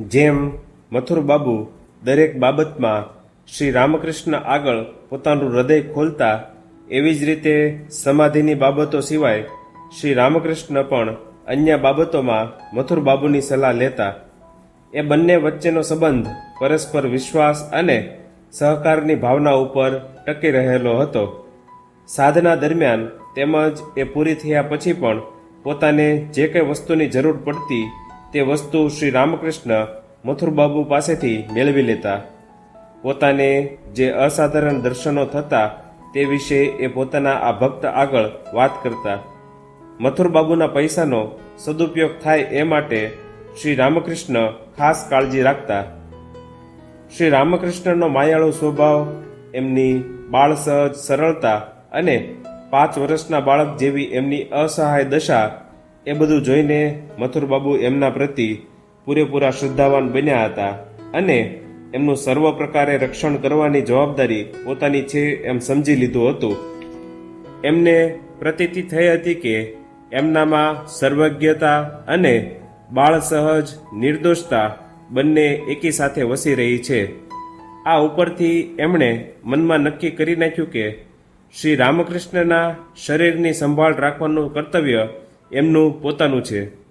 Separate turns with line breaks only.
જેમ મથુર બાબુ દરેક બાબતમાં શ્રી રામકૃષ્ણ આગળ પોતાનું હૃદય ખોલતા, એવી જ રીતે સમાધિની બાબતો સિવાય શ્રી રામકૃષ્ણ પણ અન્ય બાબતોમાં મથુર બાબુની સલાહ લેતા. એ બંને વચ્ચેનો સંબંધ પરસ્પર વિશ્વાસ અને સહકારની ભાવના ઉપર ટકી રહેલો હતો. સાધના દરમિયાન તેમજ એ પૂરી થયા પછી પણ પોતાને જે કંઈ વસ્તુની જરૂર પડતી તે વસ્તુ શ્રી રામકૃષ્ણ મથુરબાબુ પાસેથી મેળવી લેતા. પોતાને જે અસાધારણ દર્શનો થતા તે વિશે એ પોતાના આ ભક્ત આગળ વાત કરતા. મથુરબાબુના પૈસાનો સદુપયોગ થાય એ માટે શ્રી રામકૃષ્ણ ખાસ કાળજી રાખતા. શ્રી રામકૃષ્ણનો માયાળો સ્વભાવ, એમની બાળ સહજ સરળતા અને પાંચ વર્ષના બાળક જેવી એમની અસહાય દશા એ બધું જોઈને મથુરબાબુ એમના પ્રતિ પૂરેપૂરા શ્રદ્ધાવાન બન્યા હતા અને એમનું સર્વ પ્રકારે રક્ષણ કરવાની જવાબદારી પોતાની છે એમ સમજી લીધું હતું. એમને પ્રતીતિ થઈ હતી કે એમનામાં સર્વજ્ઞતા અને બાળ સહજ નિર્દોષતા બંને એકી સાથે વસી રહી છે. આ ઉપરથી એમણે મનમાં નક્કી કરી નાખ્યું કે શ્રી રામકૃષ્ણના શરીરની સંભાળ રાખવાનું કર્તવ્ય એમનું પોતાનું છે.